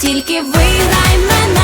тільки виграй мене.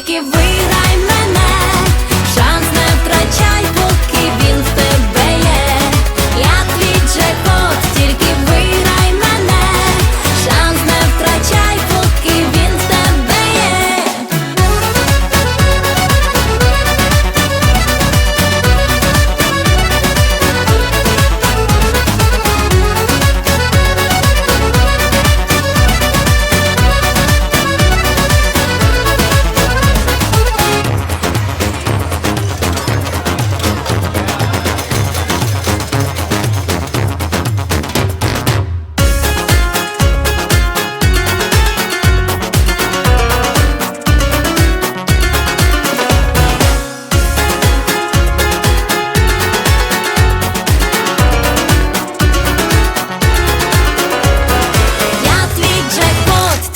Тільки виграй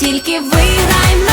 тільки виграй